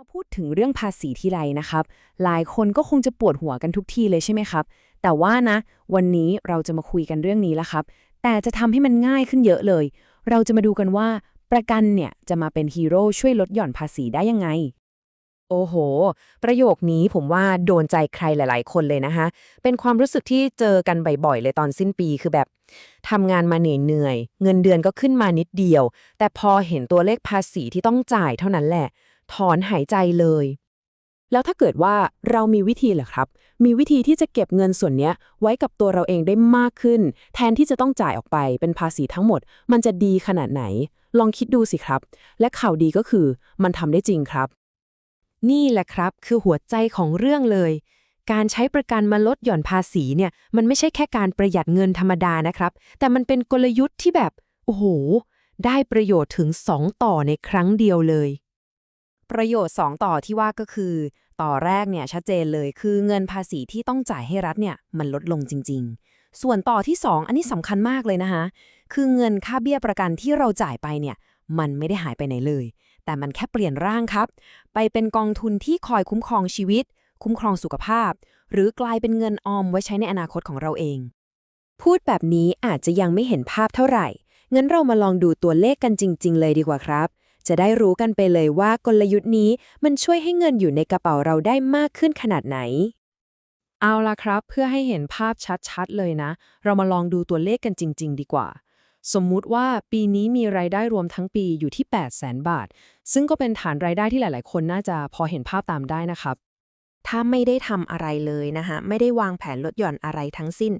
อพูดถึงเรื่องภาษีทีไรนะครับ หลายคนก็คงจะปวดหัวกันทุกทีเลยใช่ไหมครับ แต่ว่านะ วันนี้เราจะมาคุยกันเรื่องนี้แล้วครับ แต่จะทำให้มันง่ายขึ้นเยอะเลย เราจะมาดูกันว่า ประกันเนี่ยจะมาเป็นฮีโร่ช่วยลดหย่อนภาษีได้ยังไง โอ้โห ประโยคนี้ผมว่าโดนใจใครหลาย ๆ คนเลยนะคะเป็นความรู้สึกที่เจอกันบ่อยๆเลยตอนสิ้นปีคือแบบทำงานมาเหนื่อยๆเงินเดือนก็ขึ้นมานิดเดียว แต่พอเห็นตัวเลขภาษีที่ต้องจ่ายเท่านั้นแหละ ถอนหายใจเลย แล้วถ้าเกิดว่าเรามีวิธีเหรอครับ มีวิธีที่จะเก็บเงินส่วนนี้ไว้กับตัวเราเองได้มากขึ้น แทนที่จะต้องจ่ายออกไปเป็นภาษีทั้งหมด มันจะดีขนาดไหน ลองคิดดูสิครับ และข่าวดีก็คือมันทำได้จริงครับ นี่แหละครับคือหัวใจของเรื่องเลยการใช้ประกันมาลดหย่อนภาษีเนี่ยมันไม่ใช่แค่การประหยัดเงินธรรมดานะครับ แต่มันเป็นกลยุทธ์ที่แบบ โอ้โห ได้ประโยชน์ถึง 2 ต่อในครั้งเดียวเลย ประโยชน์ 2 ต่อที่ว่าก็คือ ต่อแรกเนี่ยชัดเจนเลยคือเงินภาษีที่ต้องจ่ายให้รัฐเนี่ยมันลดลงจริง ๆ ส่วนต่อที่ 2 อันนี้สำคัญมากเลยนะคะ คือเงินค่าเบี้ยประกันที่เราจ่ายไปเนี่ยมันไม่ได้หายไปไหนเลย แต่มันแค่เปลี่ยนร่างครับ ไปเป็นกองทุนที่คอยคุ้มครองชีวิต คุ้มครองสุขภาพ หรือกลายเป็นเงินออมไว้ใช้ในอนาคตของเราเอง พูดแบบนี้อาจจะยังไม่เห็นภาพเท่าไหร่ งั้นเรามาลองดูตัวเลขกันจริง ๆ เลยดีกว่าครับ จะได้รู้กันไปเลยว่ากลยุทธ์นี้มันช่วยให้เงินอยู่ในกระเป๋าเราได้มากขึ้นขนาดไหน เอาละครับ เพื่อให้เห็นภาพชัดๆเลยนะ เรามาลองดูตัวเลขกันจริง ๆ ดีกว่า สมมุติว่าปีนี้มีรายได้รวมทั้งปีอยู่ที่ 8 0 0แสนบาท ซึ่งก็เป็นฐานรายได้ที่หลาย ๆ คนน่าจะพอเห็นภาพตามได้นะครับถ้าไม่ได้ทำอะไรเลยนะคะไม่ได้วางแผนลดหย่อนอะไรทั้งสิ้น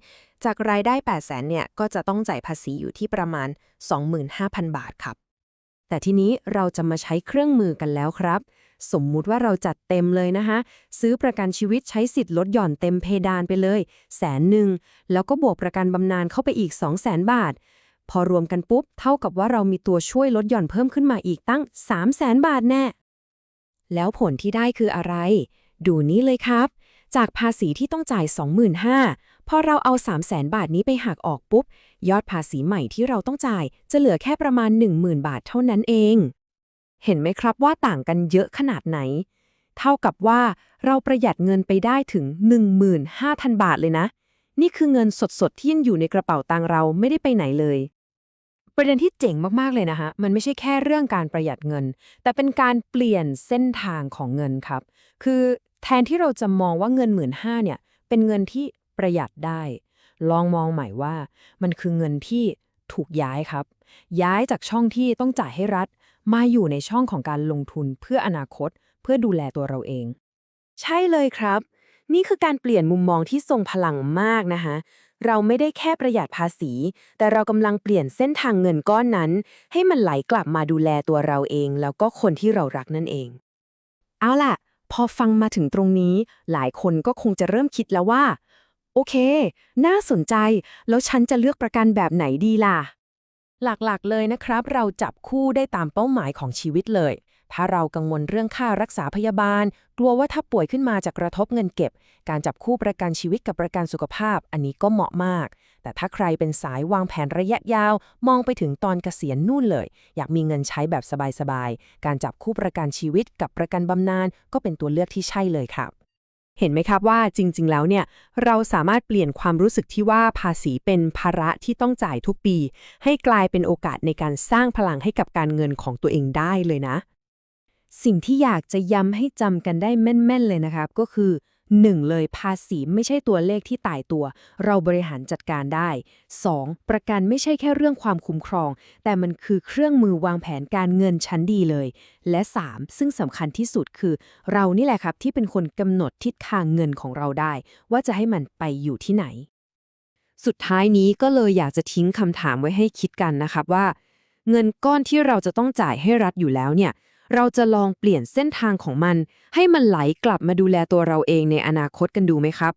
จากรายได้ 8 0 0แสนเนี่ย ก็จะต้องจ่ายภาษีอยู่ที่ประมาณ 25,000 บาทครับ แต่ทีนี้เราจะมาใช้เครื่องมือกันแล้วครับ สมมุติว่าเราจัดเต็มเลยนะคะ ซื้อประกันชีวิตใช้สิทธิ์ลดหย่อนเต็มเพดานไปเลยแสนหนึ่งแล้วก็บวกประกันบำนาญเข้าไปอีก 2 0 0แสนบาท พอรวมกันปุ๊บ เท่ากับว่าเรามีตัวช่วยลดหย่อนเพิ่มขึ้นมาอีกตั้ง 3 0 0แสนบาทแน่ แล้วผลที่ได้คืออะไร ดูนี้เลยครับ จากภาษีที่ต้องจ่าย 25,000 พอเราเอา 3 0 0แสนบาทนี้ไปหักออกปุ๊บ ยอดภาษีใหม่ที่เราต้องจ่ายจะเหลือแค่ประมาณ 10,000 บาทเท่านั้นเอง เห็นไหมครับว่าต่างกันเยอะขนาดไหน เท่ากับว่าเราประหยัดเงินไปได้ถึง 15,000 บาทเลยนะ นี่คือเงินสดๆ ที่ยังอยู่ในกระเป๋าตังเราไม่ได้ไปไหนเลย ประเด็นที่เจ๋งมากๆเลยนะคะมันไม่ใช่แค่เรื่องการประหยัดเงิน แต่เป็นการเปลี่ยนเส้นทางของเงินครับ คือแทนที่เราจะมองว่าเงินหมื่นห้าเนี่ยเป็นเงินที่ ประหยัดได้ ลองมองใหม่ว่า มันคือเงินที่ถูกย้ายครับ ย้ายจากช่องที่ต้องจ่ายให้รัฐ มาอยู่ในช่องของการลงทุนเพื่ออนาคต เพื่อดูแลตัวเราเอง ใช่เลยครับ นี่คือการเปลี่ยนมุมมองที่ทรงพลังมากนะคะเราไม่ได้แค่ประหยัดภาษี แต่เรากำลังเปลี่ยนเส้นทางเงินก้อนนั้น ให้มันไหลกลับมาดูแลตัวเราเอง แล้วก็คนที่เรารักนั่นเอง เอาล่ะ พอฟังมาถึงตรงนี้ หลายคนก็คงจะเริ่มคิดแล้วว่า โอเค น่าสนใจ แล้วฉันจะเลือกประกันแบบไหนดีล่ะ หลักๆเลยนะครับ เราจับคู่ได้ตามเป้าหมายของชีวิตเลย ถ้าเรากังวลเรื่องค่ารักษาพยาบาล กลัวว่าถ้าป่วยขึ้นมาจะกระทบเงินเก็บ การจับคู่ประกันชีวิตกับประกันสุขภาพ อันนี้ก็เหมาะมาก แต่ถ้าใครเป็นสายวางแผนระยะยาว มองไปถึงตอนเกษียณนู่นเลย อยากมีเงินใช้แบบสบายๆ การจับคู่ประกันชีวิตกับประกันบำนาญก็เป็นตัวเลือกที่ใช่เลยครับ เห็นไหมครับว่าจริง ๆ แล้วเนี่ยเราสามารถเปลี่ยนความรู้สึกที่ว่าภาษีเป็นภาระที่ต้องจ่ายทุกปี ให้กลายเป็นโอกาสในการสร้างพลังให้กับการเงินของตัวเองได้เลยนะ สิ่งที่อยากจะย้ำให้จำกันได้แม่น ๆ เลยนะครับ ก็คือ 1. เลยภาษีไม่ใช่ตัวเลขที่ตายตัว เราบริหารจัดการได้ 2. ประกันไม่ใช่แค่เรื่องความคุ้มครอง แต่มันคือเครื่องมือวางแผนการเงินชั้นดีเลย และ 3. ซึ่งสำคัญที่สุดคือ เรานี่แหละครับที่เป็นคนกำหนดทิศทางเงินของเราได้ ว่าจะให้มันไปอยู่ที่ไหน สุดท้ายนี้ก็เลยอยากจะทิ้งคำถามไว้ให้คิดกันนะครับว่า เงินก้อนที่เราจะต้องจ่ายให้รัฐอยู่แล้วเนี่ย เราจะลองเปลี่ยนเส้นทางของมัน ให้มันไหลกลับมาดูแลตัวเราเองในอนาคตกันดูไหมครับ